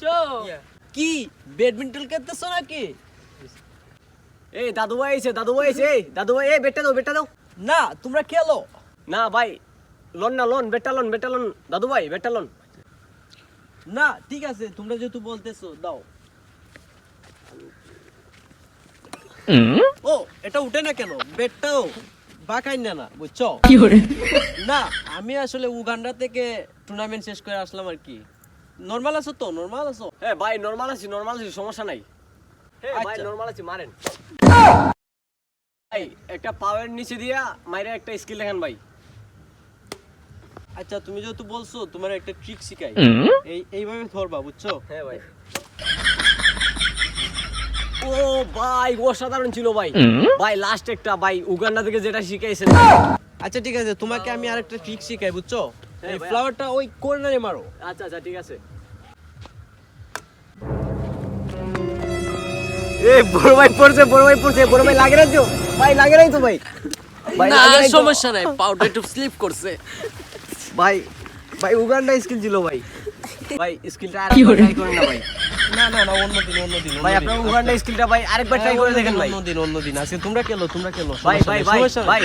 বুঝছ? কি ব্যাডমিন্টন খেলতেছো নাকি? এই দাদু ভাই এসে দাদু ভাই এসে দাদু ভাই এই বেটা দাও বেটা দাও। না তোমরা খেলো। না ভাই লোন না লোন বেটা লোন বেটা লোন দাদু ভাই বেটা লোন। না ঠিক আছে তোমরা যেহেতু বলতেছো দাও। ও এটা উঠে না কেন? বেডটাও বাঁকাই না না বুঝছ? না আমি আসলে উগান্ডা থেকে টুর্নামেন্ট শেষ করে আসলাম আর কি। নর্মাল আছো তো? নর্মাল আছো? হ্যাঁ ভাই নরমাল আছি নরমাল আছি সমস্যা নাই। হ্যাঁ ভাই আচ্ছা। নরমাল আছি মারেন। ভাই একটা পাওয়ার নিচে দিয়া মাইরে একটা স্কিল দেখান ভাই। আচ্ছা তুমি যেহেতু বলছো তোমার একটা ট্রিক শিখাই। এই এইভাবে ধরবা বুঝছ? হ্যাঁ ভাই। ও ভাই অসাধারণ ছিল ভাই। ভাই লাস্ট একটা ভাই উগান্ডা থেকে যেটা শিখাইছেন। আচ্ছা ঠিক আছে তোমাকে আমি আরেকটা ট্রিক শিখাই বুঝছ? এই ফ্লাওয়ারটা ওই কর্নারে মারো। আচ্ছা আচ্ছা ঠিক আছে। এ বড় ভাই পড়ছে বড় ভাই পড়ছে বড় ভাই লাগে না তো? ভাই লাগে নাই তো ভাই? না? সমস্যা নাই পাউডার একটু স্লিপ করছে। ভাই ভাই উগান্ডা স্কিল ছিল ভাই। ভাই স্কিলটা আরেকবার ট্রাই করেন না ভাই। না না না অন্য দিন অন্য দিন ভাই আপনার উগান্ডা স্কিলটা ভাই আরেকবার ট্রাই করে দেখেন ভাই। অন্য দিন অন্য দিন। আজকে তোমরা খেলো তোমরা খেলো ভাই ভাই ভাই ভাই।